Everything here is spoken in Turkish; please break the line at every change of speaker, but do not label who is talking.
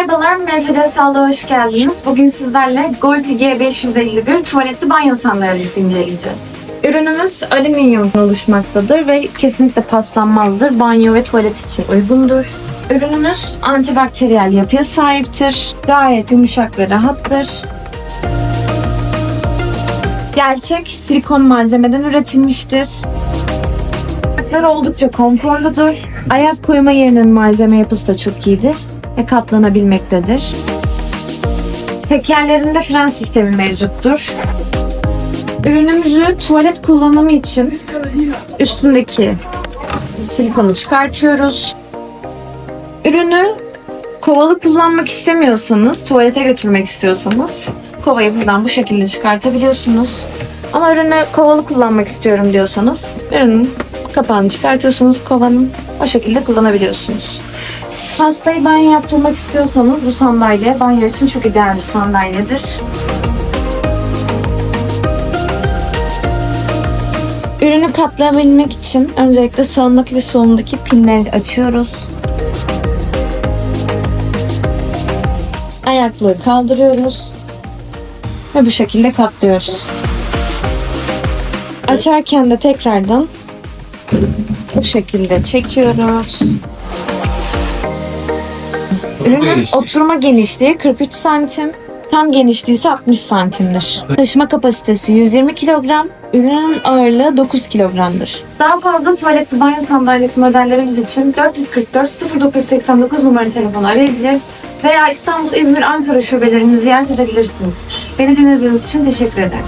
Mercedes Sağlığa hoş geldiniz. Bugün sizlerle Golf G551 tuvaletli banyo sandalyesi inceleyeceğiz. Ürünümüz alüminyumdan oluşmaktadır ve kesinlikle paslanmazdır. Banyo ve tuvalet için uygundur. Ürünümüz antibakteriyel yapıya sahiptir. Gayet yumuşak ve rahattır. Gerçek silikon malzemeden üretilmiştir. Ayaklar oldukça konforludur. Ayak koyma yerinin malzeme yapısı da çok iyidir ve katlanabilmektedir. Tekerlerinde fren sistemi mevcuttur. Ürünümüzü tuvalet kullanımı için üstündeki silikonu çıkartıyoruz. Ürünü kovalı kullanmak istemiyorsanız, tuvalete götürmek istiyorsanız kovayı buradan bu şekilde çıkartabiliyorsunuz. Ama ürünü kovalı kullanmak istiyorum diyorsanız ürünün kapağını çıkartıyorsunuz kovanın o şekilde kullanabiliyorsunuz. Hastayı banyo yaptırmak istiyorsanız bu sandalye banyo için çok ideal bir sandalyedir. Ürünü katlayabilmek için öncelikle sağındaki ve solundaki pinleri açıyoruz. Ayakları kaldırıyoruz. Ve bu şekilde katlıyoruz. Açarken de tekrardan bu şekilde çekiyoruz. Ürünün oturma genişliği 43 santim, tam genişliği ise 60 santimdir. Taşıma kapasitesi 120 kilogram, ürünün ağırlığı 9 kilogramdır. Daha fazla tuvalet banyo sandalyesi modellerimiz için 444 0989 numaralı telefonu arayabilir veya İstanbul, İzmir, Ankara şubelerimizi ziyaret edebilirsiniz. Beni dinlediğiniz için teşekkür ederim.